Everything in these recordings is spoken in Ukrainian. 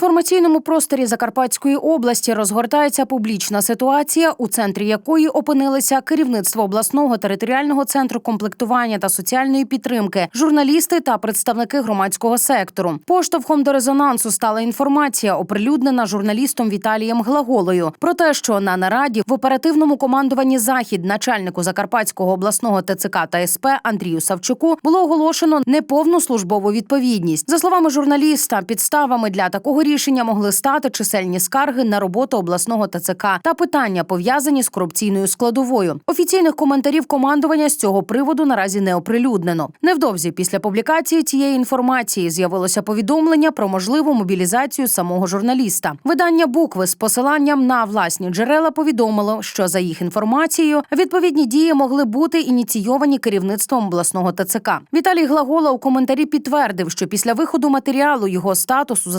інформаційному просторі Закарпатської області розгортається публічна ситуація, у центрі якої опинилися керівництво обласного територіального центру комплектування та соціальної підтримки, журналісти та представники громадського сектору. Поштовхом до резонансу стала інформація, оприлюднена журналістом Віталієм Глаголою, про те, що на нараді в оперативному командуванні захід начальнику Закарпатського обласного ТЦК та СП Андрію Савчуку було оголошено неповну службову відповідність. За словами журналіста, підставами для такого рішення могли стати чисельні скарги на роботу обласного ТЦК та питання пов'язані з корупційною складовою. Офіційних коментарів командування з цього приводу наразі не оприлюднено. Невдовзі після публікації цієї інформації з'явилося повідомлення про можливу мобілізацію самого журналіста. Видання букви з посиланням на власні джерела повідомило, що за їх інформацією відповідні дії могли бути ініційовані керівництвом обласного ТЦК. Віталій Глагола у коментарі підтвердив, що після виходу матеріалу його статус у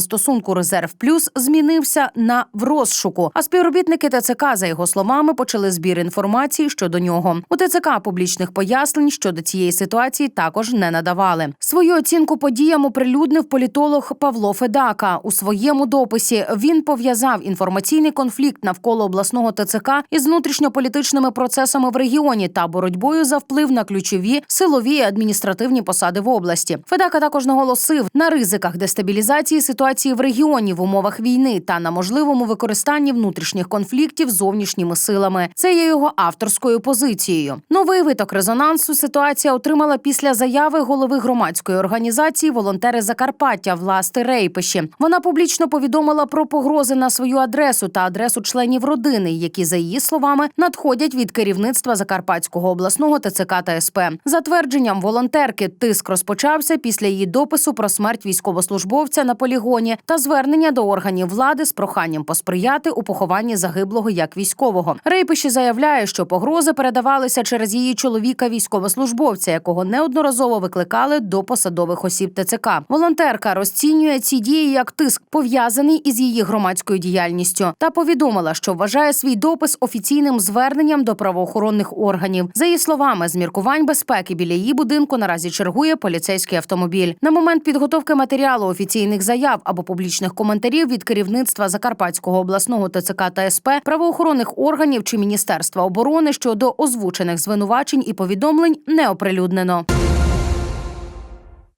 застосунку Резерв Плюс змінився на в розшуку. А співробітники ТЦК, за його словами, почали збір інформації щодо нього. У ТЦК публічних пояснень щодо цієї ситуації також не надавали. Свою оцінку подіям оприлюднив політолог Павло Федака. У своєму дописі він пов'язав інформаційний конфлікт навколо обласного ТЦК із внутрішньополітичними процесами в регіоні та боротьбою за вплив на ключові силові і адміністративні посади в області. Федака також наголосив на ризиках дестабілізації ситуації в регіоні в умовах війни та на можливому використанні внутрішніх конфліктів зовнішніми силами. Це є його авторською позицією. Новий виток резонансу ситуація отримала після заяви голови громадської організації Волонтери Закарпаття Власти Рейпиші. Вона публічно повідомила про погрози на свою адресу та адресу членів родини, які за її словами надходять від керівництва Закарпатського обласного ТЦК та СП. За твердженням волонтерки, тиск розпочався після її допису про смерть військовослужбовця на полігоні та звернення до органів влади з проханням посприяти у похованні загиблого як військового. Рейпиші заявляє, що погрози передавалися через її чоловіка військовослужбовця, якого неодноразово викликали до посадових осіб ТЦК. Волонтерка розцінює ці дії як тиск пов'язаний із її громадською діяльністю, та повідомила, що вважає свій допис офіційним зверненням до правоохоронних органів. За її словами, з міркувань безпеки біля її будинку наразі чергує поліцейський автомобіль. На момент підготовки матеріалу офіційних заяв або публічних коментарів від керівництва Закарпатського обласного ТЦК та СП, правоохоронних органів чи Міністерства оборони щодо озвучених звинувачень і повідомлень не оприлюднено.